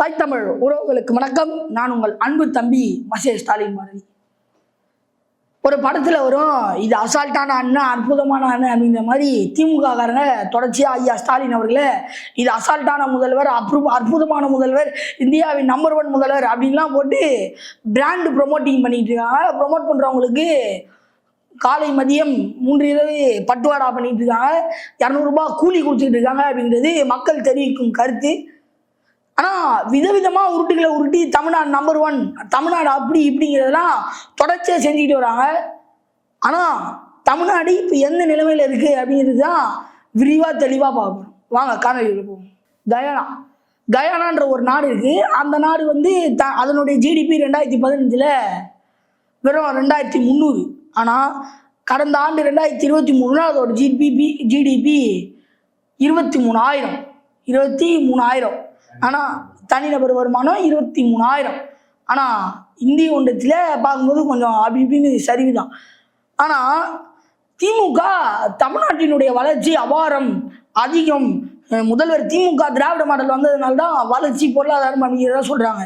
தாய் தமிழ் உறவுகளுக்கு வணக்கம். நான் உங்கள் அன்பு தம்பி மசே ஸ்டாலின் மாதிரி ஒரு படத்துல வரும் இது அசால்ட்டான அண்ணன் அற்புதமான அண்ணன் அப்படிங்கிற மாதிரி திமுக காரங்க தொடர்ச்சியா ஐயா ஸ்டாலின் அவர்களே இது அசால்ட்டான முதல்வர் அப்ரூ அற்புதமான முதல்வர் இந்தியாவின் நம்பர் ஒன் முதல்வர் அப்படின்லாம் போட்டு பிராண்டு ப்ரொமோட்டிங் பண்ணிட்டு இருக்காங்க. ப்ரொமோட் பண்றவங்களுக்கு காலை மதியம் மூன்று இரவு பட்டுவாடா பண்ணிட்டு இருக்காங்க. இரநூறுபா கூலி கொடுத்துக்கிட்டு இருக்காங்க அப்படிங்கிறது மக்கள் தெரிவிக்கும் கருத்து. ஆனால் விதவிதமாக உருட்டுகளை உருட்டி தமிழ்நாடு நம்பர் ஒன் தமிழ்நாடு அப்படி இப்படிங்கிறதெல்லாம் தொடர்ச்சியாக செஞ்சுக்கிட்டு வராங்க. ஆனால் தமிழ்நாடு இப்போ எந்த நிலைமையில் இருக்குது அப்படிங்கிறது தான் விரிவாக தெளிவாக பார்க்கணும். வாங்க காணொலியில் போவோம். கயானா. கயானான்ற ஒரு நாடு இருக்குது அந்த நாடு வந்து த அதனுடைய ஜிடிபி ரெண்டாயிரத்தி பதினஞ்சில் வெறும் ரெண்டாயிரத்தி முந்நூறு. ஆனால் கடந்த ஆண்டு ரெண்டாயிரத்தி இருபத்தி மூணுனால் அதோட ஜிடிபி ஜிடிபி இருபத்தி மூணாயிரம். இருபத்தி மூணாயிரம். ஆனால் தனிநபர் வருமானம் இருபத்தி மூணாயிரம். ஆனால் இந்திய ஒன்றத்தில் பார்க்கும்போது கொஞ்சம் அப்படி சரிவு தான் ஆனால் திமுக தமிழ்நாட்டினுடைய வளர்ச்சி அபாரம் அதிகம். முதல்வர் திமுக திராவிட மாடல் வந்ததுனால தான் வளர்ச்சி பொருளாதாரம் அப்படிங்கிறத சொல்கிறாங்க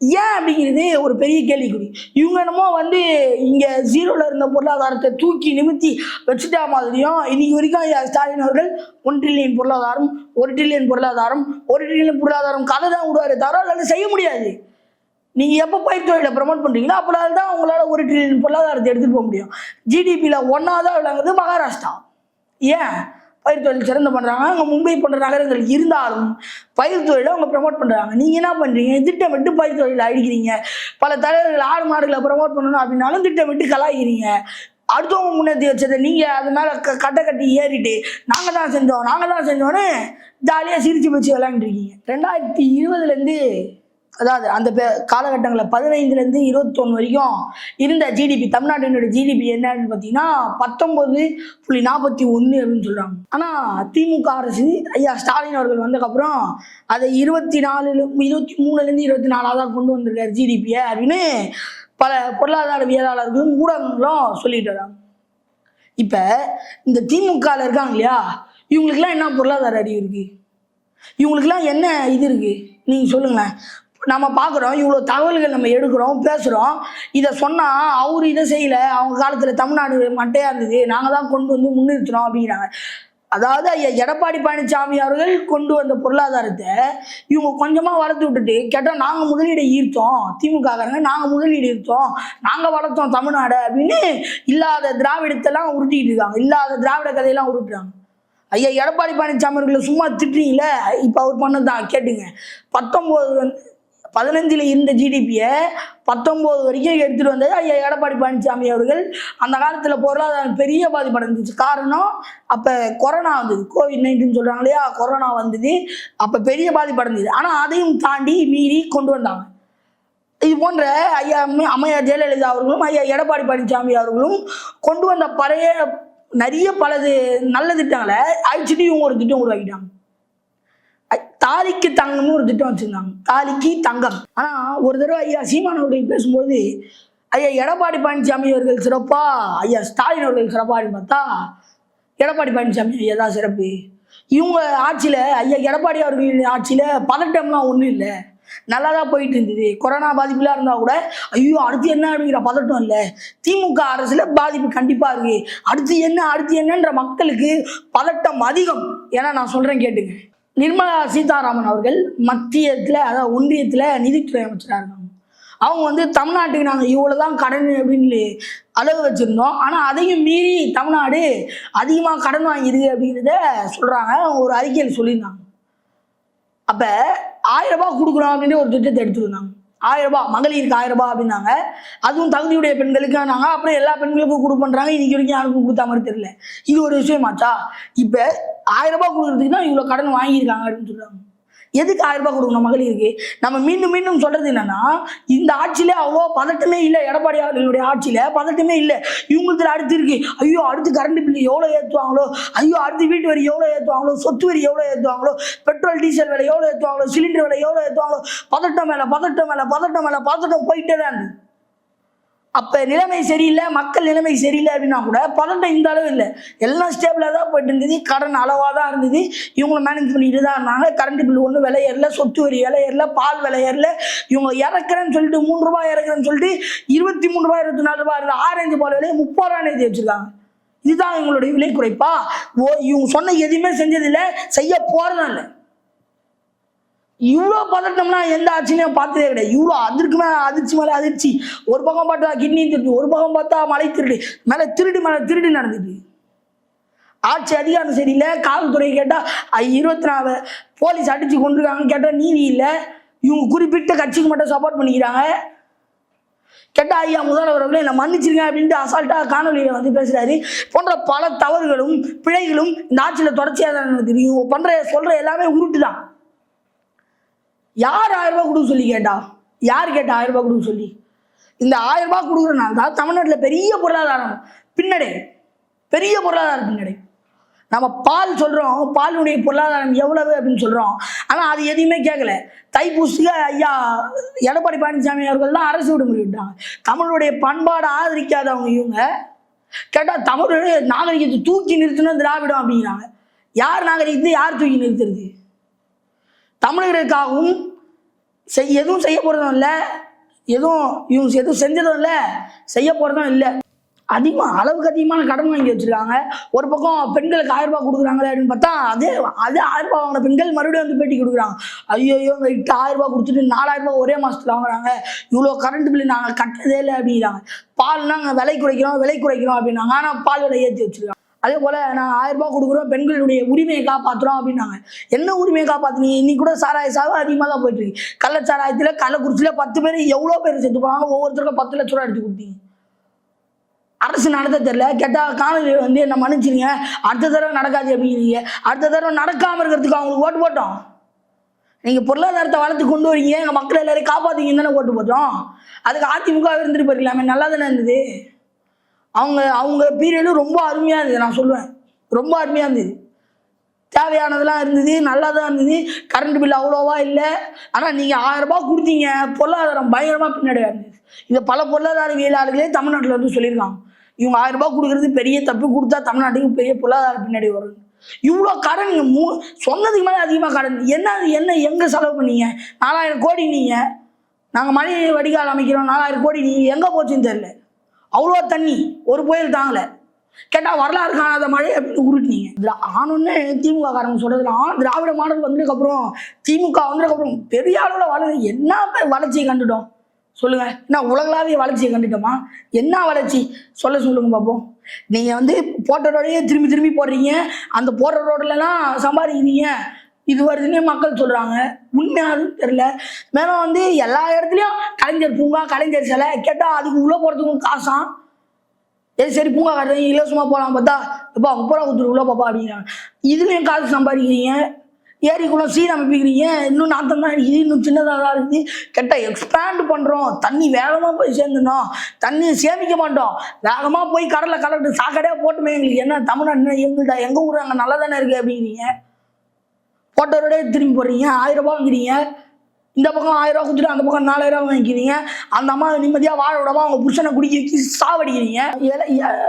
ஏன் அப்படிங்கிறது ஒரு பெரிய கேள்விக்குறி. இவங்க என்னமோ வந்து இங்கே ஜீரோவில் இருந்த பொருளாதாரத்தை தூக்கி நிமித்தி வச்சுட்டா மாதிரியும் இன்னைக்கு வரைக்கும் ஸ்டாலின் அவர்கள் ஒன் ட்ரில்லியன் பொருளாதாரம் ஒரு ட்ரில்லியன் பொருளாதாரம் ஒரு ட்ரில்லியன் பொருளாதாரம் கதை தான் விடுவார் தவிர செய்ய முடியாது. நீங்கள் எப்போ பயிர் தொழிலை ப்ரமோட் பண்ணுறீங்களோ அப்போதான் தான் உங்களால் ஒரு ட்ரில்லியன் பொருளாதாரத்தை எடுத்துகிட்டு போக முடியும். ஜிடிபியில் ஒன்றாவதாக விளங்குது மகாராஷ்டிரா. ஏன்? பயிர் தொழில் சிறந்து பண்ணுறாங்க அங்கே மும்பை போன்ற நகரங்கள் இருந்தாலும் பயிர் தொழிலை அவங்க ப்ரமோட் பண்ணுறாங்க நீங்கள் என்ன பண்ணுறீங்க திட்டமிட்டு பயிர் தொழில் அழிக்கிறீங்க. பல தலைவர்கள் ஆடு மாடுகளை ப்ரமோட் பண்ணணும் அப்படின்னாலும் திட்டமிட்டு கலாய்கிறீங்க அடுத்தவங்க முன்னேற்றி வச்சதை நீங்கள் அது மேலே க கட்டை கட்டி ஏறிட்டு நாங்கள் தான் செஞ்சோம் நாங்கள் தான் செஞ்சோன்னு ஜாலியாக சிரித்து வச்சு விளையாண்டுருக்கீங்க ரெண்டாயிரத்தி இருபதுலேருந்து அதாவது அந்த காலகட்டங்களில் பதினைந்துலேருந்து இருபத்தொன்று வரைக்கும் இருந்த ஜிடிபி தமிழ்நாட்டினுடைய ஜிடிபி என்னன்னு பார்த்தீங்கன்னா பத்தொம்பது புள்ளி நாற்பத்தி ஒன்று அப்படின்னு சொல்கிறாங்க ஆனால் திமுக அரசு ஐயா ஸ்டாலின் அவர்கள் வந்ததுக்கப்புறம் அதை இருபத்தி நாலு இருபத்தி மூணுலேருந்து இருபத்தி நாலாக தான் கொண்டு வந்திருக்காரு ஜிடிபியை அப்படின்னு பல பொருளாதாரவியலாளர்களும் ஊடகங்களும் சொல்லிட்டு வராங்க. இப்போ இந்த திமுகவில் இருக்காங்க இல்லையா? இவங்களுக்குலாம் என்ன பொருளாதார அறிவு இருக்குது இவங்களுக்கெல்லாம் என்ன இது இருக்குது நீங்கள் சொல்லுங்களேன். நம்ம பார்க்குறோம் இவ்வளோ தகவல்கள் நம்ம எடுக்கிறோம் பேசுகிறோம் இதை சொன்னால் அவர் இதை செய்யலை. அவங்க காலத்தில் தமிழ்நாடு மட்டையாக இருந்தது. நாங்கள் தான் கொண்டு வந்து முன்னிறுத்தினோம் அப்படிங்கிறாங்க. அதாவது ஐயா எடப்பாடி பழனிசாமி அவர்கள் கொண்டு வந்த பொருளாதாரத்தை இவங்க கொஞ்சமாக வளர்த்து விட்டுட்டு கேட்டால் நாங்கள் முதலீடை ஈர்த்தோம். திமுககாரங்க நாங்கள் முதலீடு ஈர்த்தோம். நாங்கள் வளர்த்தோம் தமிழ்நாடு அப்படின்னு இல்லாத திராவிடத்தெல்லாம் உருட்டிக்கிட்டு இருக்காங்க. இல்லாத திராவிட கதையெல்லாம் உருட்டுறாங்க. ஐயா எடப்பாடி பழனிசாமி அவர்களை சும்மா திட்டுறீங்களே? இப்போ அவர் பண்ணதான் கேட்டுங்க. பத்தொம்போது வந்து பதினஞ்சில் இருந்த ஜிடிபியை பத்தொம்போது வரைக்கும் எடுத்துகிட்டு வந்தது ஐயா எடப்பாடி பழனிசாமி அவர்கள். அந்த காலத்தில் பொருளாதாரம் பெரிய பாதிப்பு அடைஞ்சிச்சு. காரணம் அப்போ கொரோனா வந்தது. கோவிட் நைன்டீன் சொல்கிறாங்க இல்லையா? கொரோனா வந்தது. அப்போ பெரிய பாதிப்படைஞ்சது ஆனால் அதையும் தாண்டி மீறி கொண்டு வந்தாங்க. இது போன்ற ஐயா அம்மையா ஜெயலலிதா அவர்களும் ஐயா எடப்பாடி பழனிசாமி அவர்களும் கொண்டு வந்த பழைய நிறைய பலது நல்ல திட்டங்களை அழிச்சிட்டு இவங்க ஒரு திட்டம் உருவாக்கிட்டாங்க. தாலிக்கு தங்கம்னு ஒரு திட்டம் வச்சிருந்தாங்க. தாலிக்கு தங்கம். ஆனா ஒரு தடவை ஐயா சீமான் அவர்கள் பேசும்போது ஐயா எடப்பாடி பழனிசாமி அவர்கள் சிறப்பா? ஐயா ஸ்டாலின் அவர்கள் சிறப்பா? பார்த்தா எடப்பாடி பழனிசாமி ஐயா தான் சிறப்பு. இவங்க ஆட்சியில ஐயா எடப்பாடி அவர்களின் ஆட்சியில பதட்டம்லாம் ஒன்றும் இல்லை. நல்லா தான் போயிட்டு இருந்தது. கொரோனா பாதிப்புலாம் இருந்தால் கூட ஐயோ அடுத்து என்ன அப்படிங்கிற பதட்டம் இல்லை. திமுக அரசுல பாதிப்பு கண்டிப்பா இருக்கு. அடுத்து என்ன அடுத்து என்னன்ற மக்களுக்கு பதட்டம் அதிகம். ஏன்னா நான் சொல்றேன் கேட்டுங்க. நிர்மலா சீதாராமன் அவர்கள் மத்தியத்தில் அதாவது ஒன்றியத்தில் நிதித்துறை அமைச்சராக இருக்காங்க அவங்க வந்து தமிழ்நாட்டுக்கு நாங்கள் இவ்வளோ தான் கடன் அப்படின்னு அளவு வச்சுருந்தோம். ஆனால் அதையும் மீறி தமிழ்நாடு அதிகமாக கடன் வாங்கியிருக்கு அப்படிங்கிறத சொல்கிறாங்க ஒரு அறிக்கையில் சொல்லியிருந்தாங்க. அப்போ ஆயிரம் ரூபாய் கொடுக்குறோம் அப்படின்னு ஒரு திட்டத்தை எடுத்துருந்தாங்க. ஆயிரம் ரூபாய் மகளிருக்கு ஆயிரம் ரூபாய் அப்படின்னாங்க. அதுவும் தகுதியுடைய பெண்களுக்கானாங்க அப்புறம் எல்லா பெண்களுக்கும் கொடுப்பண்றாங்க இன்னைக்கு வரைக்கும் யாருக்கும் கொடுத்தா மாதிரி தெரியல. இது ஒரு விஷயமாச்சா? இப்போ ஆயிரம் ரூபாய் கொடுக்குறதுக்கு தான் இவ்வளோ கடன் வாங்கியிருக்காங்க அப்படின்னு சொல்றாங்க. எதுக்கு ஆயிரம் ரூபாய் கொடுக்கணும் மகளிருக்கு? நம்ம மீண்டும் மீண்டும் சொல்றது என்னன்னா இந்த ஆட்சியில அவ்வளோ பதட்டமே இல்லை. எடப்பாடி அவர்களுடைய ஆட்சியில பதட்டமே இல்லை. இவங்களுக்கு அடுத்து இருக்கு. ஐயோ அடுத்து கரண்ட் பில் எவ்வளோ ஏற்றுவாங்களோ ஐயோ அடுத்து வீட்டு வரி எவ்வளோ ஏற்றுவாங்களோ சொத்து வரி எவ்வளோ ஏற்றுவாங்களோ பெட்ரோல் டீசல் விலை எவ்வளோ ஏற்றுவாங்களோ சிலிண்டர் விலை எவ்வளோ ஏற்றுவாங்களோ பதட்டம் மேலே பதட்டம் மேலே பதட்டம் மேலே பதட்டம் போயிட்டே தான் இருக்கு. அப்போ நிலைமை சரியில்லை மக்கள் நிலைமை சரியில்லை அப்படின்னா கூட பதட்டம் இந்த அளவு இல்லை. எல்லாம் ஸ்டேபிளாக தான் போயிட்டு இருந்தது. கடன் அளவாக தான் இருந்தது. இவங்கள மேனேஜ் பண்ணிட்டு தான் இருந்தாங்க. கரண்ட் பில் ஒன்றும் விலை ஏறல. சொத்து வரி விலை ஏறல. பால் விலை ஏறல. இவங்க இறக்குறேன்னு சொல்லிட்டு மூணு ரூபாய் இறக்குறேன்னு சொல்லிட்டு இருபத்தி மூணு ரூபாய் இருபத்தி நாலு ரூபாய் இருந்த ஆரஞ்சு பால் விலையை முப்பது ரூபாய் எழுதி வச்சுருக்காங்க. இதுதான் இவங்களுடைய விலை குறைப்பா? ஓ இவங்க சொன்ன எதுவுமே செஞ்சதில்லை. செய்ய போகிறதும் இல்லை. இவ்வளோ பதட்டம்னா எந்த ஆட்சியும் பார்த்ததே கிடையாது. இவ்வளோ அதற்கு மேலே அதிர்ச்சி மேலே அதிர்ச்சி. ஒரு பக்கம் பார்த்தா கிட்னி திருட்டு ஒரு பக்கம் பார்த்தா மலை திருடு மேலே திருடு மேலே திருடு நடந்துட்டு ஆட்சி அதிகாரம் சரியில்லை காவல்துறை கேட்டால் இருபத்தி நாலு போலீஸ் அடித்து கொண்டிருக்காங்க கேட்டால் நீதி இல்லை. இவங்க குறிப்பிட்ட கட்சிக்கு மட்டும் சப்போர்ட் பண்ணிக்கிறாங்க. கேட்டால் ஐயா முதல்வர்களே நான் மன்னிச்சிருங்க அப்படின்ட்டு அசால்ட்டாக காணொலியில் வந்து பேசுகிறாரு போன்ற பல தவறுகளும் பிழைகளும் இந்த ஆட்சியில் தொடர்ச்சியாக தான் தெரியும் பண்ணுற சொல்கிற எல்லாமே உருட்டு தான் யார் ஆயிரம் ரூபாய் கொடுக்க சொல்லி கேட்டா? யார் கேட்டா ஆயிரம் ரூபாய் கொடுக்க சொல்லி? இந்த ஆயிரம் ரூபாய் கொடுக்குறனால தான் தமிழ்நாட்டில் பெரிய பொருளாதாரம். பின்னடை பெரிய பொருளாதார பின்னடை. நம்ம பால் சொல்கிறோம் பாலுடைய பொருளாதாரம் எவ்வளவு அப்படின்னு சொல்கிறோம் ஆனால் அது எதையுமே கேட்கல. தைப்பூசிக்க ஐயா எடப்பாடி பழனிசாமி அவர்கள் தான் அரசு விடுமுறை விட்டாங்க. தமிழுடைய பண்பாடை ஆதரிக்காதவங்க இவங்க. கேட்டால் தமிழ் நாகரிகத்தை தூக்கி நிறுத்தணும் திராவிடம் அப்படிங்கிறாங்க. யார் நாகரிகத்தை யார் தூக்கி நிறுத்துறது? தமிழர்களுக்காகவும் செய் எதுவும் செய்ய போகிறதும் இல்லை. எதுவும் இவங்க எதுவும் செஞ்சதும் இல்லை. செய்ய போகிறதும் இல்லை. அதிகமாக அளவுக்கு அதிகமான கடன் வாங்கி வச்சுருக்காங்க. ஒரு பக்கம் பெண்களுக்கு ஆயிரம் ரூபாய் கொடுக்குறாங்களே அப்படின்னு பார்த்தா அதே அதே ஆயிரம் ரூபாய் வாங்கின பெண்கள் மறுபடியும் வந்து பேட்டி கொடுக்குறாங்க. ஐயோ இவங்க இட்டு ஆயிரம் ரூபாய் கொடுத்துட்டு நாலாயிரம் ரூபாய் ஒரே மாதத்தில் வாங்குறாங்க. இவ்வளோ கரண்ட் பில்லு நாங்கள் கட்டதே இல்லை அப்படிங்கிறாங்க. பால் நாங்கள் விலை குறைக்கிறோம் விலை குறைக்கிறோம் அப்படின்னாங்க. ஆனால் பால் விலை ஏற்றி வச்சுருக்காங்க. அதே போல் நான் ஆயிரம் ரூபாய் கொடுக்குறோம் பெண்களுடைய உரிமையை காப்பாற்றுறோம் அப்படின்னாங்க. என்ன உரிமையை காப்பாற்றுனீங்க இன்னைக்கு கூட சாராய சாவு அதிகமாக தான் போயிட்டு இருக்கு. கள்ளச்சாராயத்தில் கள்ளக்குறிச்சியில் பத்து பேர் எவ்வளோ பேர் செத்து போனாங்க? ஒவ்வொருத்தருக்கும் பத்து லட்ச ரூபா எடுத்து கொடுத்தீங்க. அரசு நடத்த தெரியல. கேட்டால் காணொலி வந்து என்ன மன்னிச்சிருங்க. அடுத்த தடவை நடக்காது அப்படிங்கிறீங்க. அடுத்த தடவை நடக்காமல் இருக்கிறதுக்கு அவங்களுக்கு ஓட்டு போட்டோம். நீங்கள் பொருளாதாரத்தை வளர்த்து கொண்டு வரீங்க. எங்கள் மக்கள் எல்லாரையும் காப்பாற்றிங்கன்னு தானே ஓட்டு போட்டோம். அதுக்கு அதிமுக இருந்துட்டு போயிருக்கலாமே. நல்லா தானே இருந்தது. அவங்க அவங்க பீரியடும் ரொம்ப அருமையாக இருந்தது நான் சொல்லுவேன். ரொம்ப அருமையாக இருந்தது. தேவையானதெல்லாம் இருந்தது நல்லா தான் இருந்தது. கரண்ட் பில் அவ்வளோவா இல்லை. ஆனால் நீங்கள் ஆயிரம் கொடுத்தீங்க. பொருளாதாரம் பயங்கரமாக பின்னாடி இருந்தது இதை பல பொருளாதாரவியலாளர்களே தமிழ்நாட்டில் வந்து சொல்லியிருக்காங்க. இவங்க ஆயிரம் கொடுக்குறது பெரிய தப்பு கொடுத்தா தமிழ்நாட்டுக்கு பெரிய பொருளாதார பின்னாடி வரும் இவ்வளோ கடன் நீங்கள் மூ சொன்னதுக்கு மேலே அதிகமாக கடன். என்ன என்ன எங்கே செலவு பண்ணீங்க? நாலாயிரம் கோடி நீங்கள் நாங்கள் மழை வடிகால் அமைக்கிறோம் நாலாயிரம் கோடி நீங்கள் எங்கே போச்சுன்னு தெரில அவ்வளோ தண்ணி. ஒரு புயல் தாங்கலை. கேட்டால் வரலாறு காணாத மழை அப்படின்னு உருட்டினீங்க. இதில் ஆனோன்னு திமுக காரங்க சொல்கிறதுல ஆ திராவிட மாடல் வந்ததுக்கப்புறம் திமுக வந்ததுக்கப்புறம் பெரிய அளவில் வளர்ந்து என்ன வளர்ச்சியை கண்டுட்டோம்? சொல்லுங்கள் என்ன உலகளாவிய வளர்ச்சியை கண்டுட்டோமா? என்ன வளர்ச்சி? சொல்ல சொல்லுங்க பார்ப்போம் நீங்கள் வந்து போட்ட ரோடையே திரும்பி திரும்பி போடுறீங்க. அந்த போடுற ரோடுலலாம் சம்பாதிக்கிறீங்க. இது வருதுன்னே மக்கள் சொல்கிறாங்க உண்மையானு தெரில மேலும் வந்து எல்லா இடத்துலையும் கலைஞர் பூங்கா கலைஞர் சிலை. கேட்டால் அதுக்கு உள்ளே போகிறதுக்கும் காசாம் ஏ சரி பூங்கா கட்டுறீங்க இலவசமாக போகலாம் பார்த்தா எப்பா முப்பது ரூபா கொடுத்துரு உள்ள பாப்பா அப்படிங்கிறாங்க. இதுலேயும் காசு சம்பாதிக்கிறீங்க. ஏரிக்குள்ள சீரமைப்பிக்கிறீங்க இன்னும் நாத்தம் தான் இது இன்னும் சின்னதாக தான் இருக்குது. கெட்ட எக்ஸ்பேண்ட் பண்ணுறோம் தண்ணி வேகமாக போய் சேர்ந்துடணும். தண்ணி சேமிக்க மாட்டோம். வேகமாக போய் கடலில் கலக்கிட்டு சாக்கடையாக போட்டுமே எங்களுக்கு. என்ன தமிழ்நாடு எங்கள்கிட்ட எங்கள் ஊர் அங்கே நல்லா தானே இருக்குது அப்படிங்கிறீங்க. போட்டோரோடே திரும்பி போடுறீங்க ஆயிரம் ரூபாய் வாங்குறீங்க இந்த பக்கம் ஆயிரம் ரூபா கொடுத்துட்டு அந்த பக்கம் நாலாயிரம் வாங்கிக்கிறீங்க. அந்த அம்மா நிம்மதியாக வாழ விடாம அவங்க புருஷனை குடிக்க வச்சு சாவடிக்கிறீங்க. ஏல-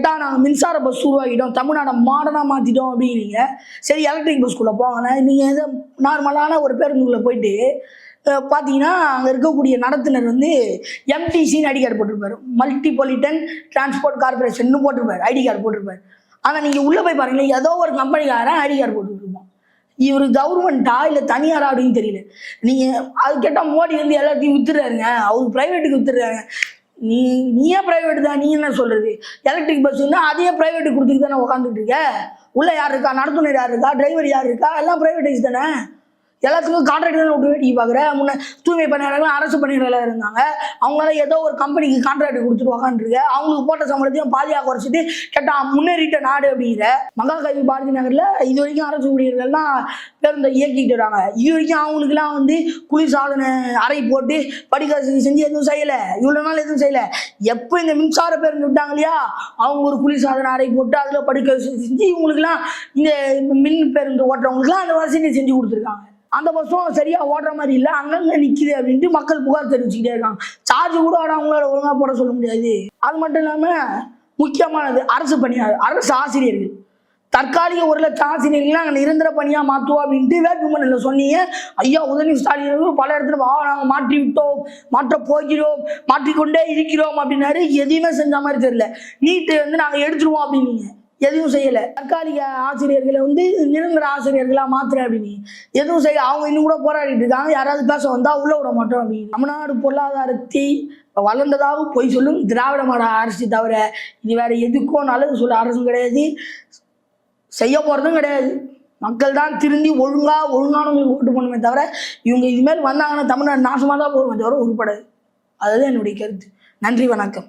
நாங்கள் மின்சார பஸ் உருவாக்கிட்டோம். தமிழ்நாடை மாடர்னாக மாற்றிட்டோம் அப்படிங்கிறீங்க. சரி எலக்ட்ரிக் பஸ்க்குள்ளே போங்கண்ணே நீங்கள் எது நார்மலான ஒரு பேருந்துக்குள்ளே போயிட்டு பார்த்தீங்கன்னா அங்கே இருக்கக்கூடிய நடத்துனர் வந்து எம்டிசின்னு ஐடி கார்டு போட்டிருப்பாரு. மல்டிபொலிட்டன் டிரான்ஸ்போர்ட் கார்பரேஷன் போட்டிருப்பார். ஐடி கார்டு போட்டிருப்பார். ஆனால் நீங்கள் உள்ளே போய் பாருங்களேன். ஏதோ ஒரு கம்பெனிக்காரன் ஐடி கார்டு போட்டுருப்பார் இவர் கவர்மெண்ட்டா இல்லை தனியாரா அப்படின்னு தெரியல. நீங்கள் அது கேட்டால் மோடி வந்து எல்லாத்தையும் வித்துடுறாருங்க. அவர் ப்ரைவேட்டுக்கு வித்துடுறாங்க நீ நீயே ப்ரைவேட் தான். நீ என்ன சொல்கிறது எலக்ட்ரிக் பஸ்ஸுன்னா அதையே ப்ரைவேட்டுக்கு கொடுத்துட்டு தானே உட்காந்துட்டு இருக்க? உள்ளே யார் இருக்கா? நடத்துனர் யார் இருக்கா? டிரைவர் யார் இருக்கா? எல்லாம் ப்ரைவேட்டைஸ் தானே? எல்லாத்துக்கும் கான்ட்ராக்ட் விட்டு வேடிக்கை பார்க்குற முன்ன தூய்மை பணியாளர்கள் அரசு பணியாளர்களாக இருந்தாங்க. அவங்களால ஏதோ ஒரு கம்பெனிக்கு கான்ட்ராக்ட் கொடுத்துட்டு அவங்களுக்கு போட்ட சம்பளத்தையும் பாதியாக குறைச்சிட்டு கேட்டா முன்னேறிட்ட நாடு அப்படிங்கிற மகா பாரதி நகரில் இது வரைக்கும் அரசு ஊழியர்கள்லாம் பேருந்தை இயக்கிட்டு வராங்க. இது வரைக்கும் அவங்களுக்குலாம் வந்து குளிர்சாதன அறை போட்டு படிக்க வசதி செஞ்சு எதுவும் செய்யலை. இவ்வளோ நாள் எதுவும் செய்யலை. எப்போ இந்த மின்சார பேருந்து விட்டாங்க இல்லையா? அவங்க ஒரு குளிர்சாதன அறை போட்டு அதில் படிக்க வசதி செஞ்சு இவங்களுக்குலாம் இந்த மின் பேருந்து ஓட்டுறவங்களுக்குலாம் அந்த வசதி செஞ்சு கொடுத்துருக்காங்க. அந்த பஸ்ஸும் சரியா ஓடுற மாதிரி இல்லை. அங்கங்க நிக்குது அப்படின்ட்டு மக்கள் புகார் தெரிவிச்சுக்கிட்டே இருக்காங்க. சார்ஜ் கூட ஆனா அவங்களால ஒழுங்கா போட சொல்ல முடியாது. அது மட்டும் இல்லாம முக்கியமானது அரசு பணியாளர் அரசு ஆசிரியர்கள். தற்காலிக ஒரு லட்சம் ஆசிரியர்கள் அங்கே நிரந்தர பணியாக மாற்றுவோம் அப்படின்ட்டு வேட்புமனில் சொன்னீங்க. ஐயா உதயநிதி ஸ்டாலின் பல இடத்துல வா நாங்கள் மாற்றி விட்டோம் மாற்ற போகிறோம் மாற்றிக்கொண்டே இருக்கிறோம் அப்படின்னாரு. எதையுமே செஞ்ச மாதிரி தெரியல. நீட்டு வந்து நாங்கள் எடுத்துருவோம் அப்படின்னீங்க. எதுவும் செய்யலை. தற்காலிக ஆசிரியர்களை வந்து நிரந்தர ஆசிரியர்களாக மாத்துறேன் அப்படின்னு. எதுவும் செய்ய அவங்க இன்னும் கூட போராடிட்டு இருக்காங்க. யாராவது பேச வந்தால் உள்ள விட மாட்டோம் அப்படின்னு. தமிழ்நாடு பொருளாதாரத்தை வளர்ந்ததாக பொய் சொல்லும் திராவிட மாட அரசு தவிர இது வேற எதுக்கோ நல்லது சொல்ல அரசும் கிடையாது. செய்ய போகிறதும் கிடையாது. மக்கள் தான் திருந்தி ஒழுங்காக ஒழுங்கானவங்களுக்கு ஓட்டு பண்ணுமே தவிர இவங்க இதுமாரி வந்தாங்கன்னா தமிழ்நாடு நாசமாக தான் போகுமே தவிர உருப்படாது. அதுதான் என்னுடைய கருத்து. நன்றி வணக்கம்.